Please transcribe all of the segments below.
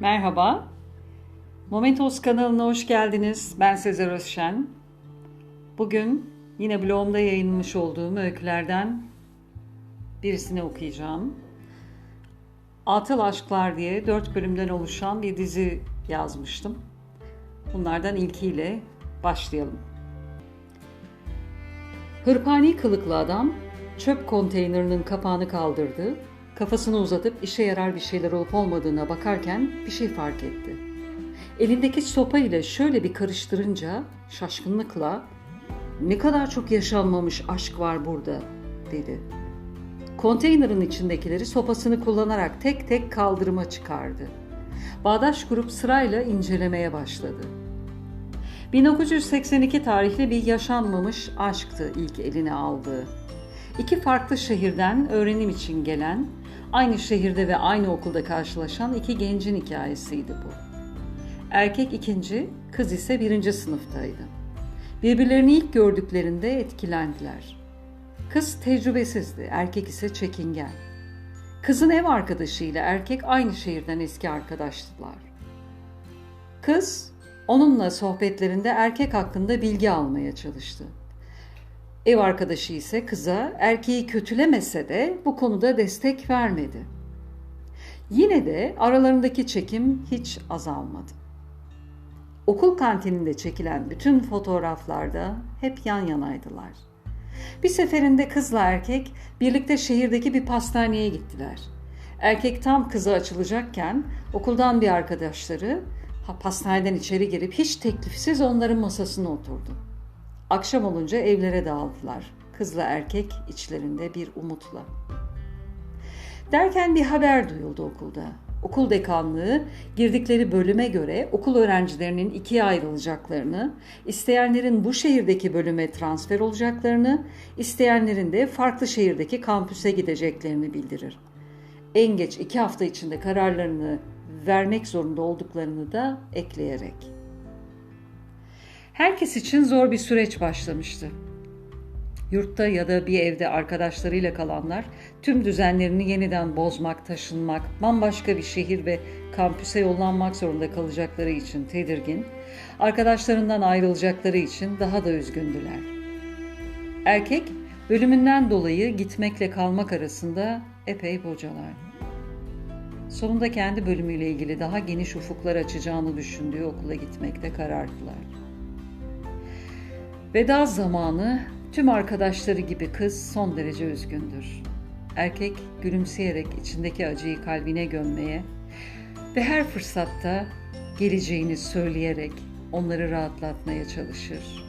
Merhaba. Momentos kanalına hoş geldiniz. Ben Sezer Özşen. Bugün yine blogumda yayınlamış olduğum öykülerden birisini okuyacağım. Atıl Aşklar diye dört bölümden oluşan bir dizi yazmıştım. Bunlardan ilkiyle başlayalım. Hırpani kılıklı adam çöp konteynerinin kapağını kaldırdı Kafasını uzatıp işe yarar bir şeyler olup olmadığına bakarken bir şey fark etti. Elindeki sopa ile şöyle bir karıştırınca şaşkınlıkla ne kadar çok yaşanmamış aşk var burada dedi. Konteynerin içindekileri sopasını kullanarak tek tek kaldırıma çıkardı. Bağdaş grup sırayla incelemeye başladı. 1982 tarihli bir yaşanmamış aşktı ilk eline aldığı. İki farklı şehirden öğrenim için gelen Aynı şehirde ve aynı okulda karşılaşan iki gencin hikayesiydi bu. Erkek ikinci, kız ise birinci sınıftaydı. Birbirlerini ilk gördüklerinde etkilendiler. Kız tecrübesizdi, erkek ise çekingen. Kızın ev arkadaşıyla erkek aynı şehirden eski arkadaştılar. Kız onunla sohbetlerinde erkek hakkında bilgi almaya çalıştı. Ev arkadaşı ise kıza erkeği kötülemese de bu konuda destek vermedi. Yine de aralarındaki çekim hiç azalmadı. Okul kantininde çekilen bütün fotoğraflarda hep yan yanaydılar. Bir seferinde kızla erkek birlikte şehirdeki bir pastaneye gittiler. Erkek tam kıza açılacakken okuldan bir arkadaşları pastaneden içeri girip hiç teklifsiz onların masasına oturdu. Akşam olunca evlere dağıldılar. Kızla erkek içlerinde bir umutla. Derken bir haber duyuldu okulda. Okul dekanlığı girdikleri bölüme göre okul öğrencilerinin ikiye ayrılacaklarını, isteyenlerin bu şehirdeki bölüme transfer olacaklarını, isteyenlerin de farklı şehirdeki kampüse gideceklerini bildirir. En geç iki hafta içinde kararlarını vermek zorunda olduklarını da ekleyerek. Herkes için zor bir süreç başlamıştı. Yurtta ya da bir evde arkadaşlarıyla kalanlar tüm düzenlerini yeniden bozmak, taşınmak, bambaşka bir şehir ve kampüse yollanmak zorunda kalacakları için tedirgin, arkadaşlarından ayrılacakları için daha da üzgündüler. Erkek bölümünden dolayı gitmekle kalmak arasında epey bocalar. Sonunda kendi bölümüyle ilgili daha geniş ufuklar açacağını düşündüğü okula gitmekte karardılar. Veda zamanı tüm arkadaşları gibi kız son derece üzgündür. Erkek gülümseyerek içindeki acıyı kalbine gömmeye ve her fırsatta geleceğini söyleyerek onları rahatlatmaya çalışır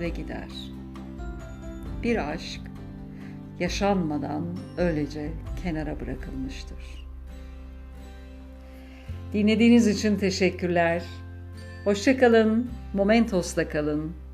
ve gider. Bir aşk yaşanmadan öylece kenara bırakılmıştır. Dinlediğiniz için teşekkürler. Hoşçakalın, Momentos'la kalın.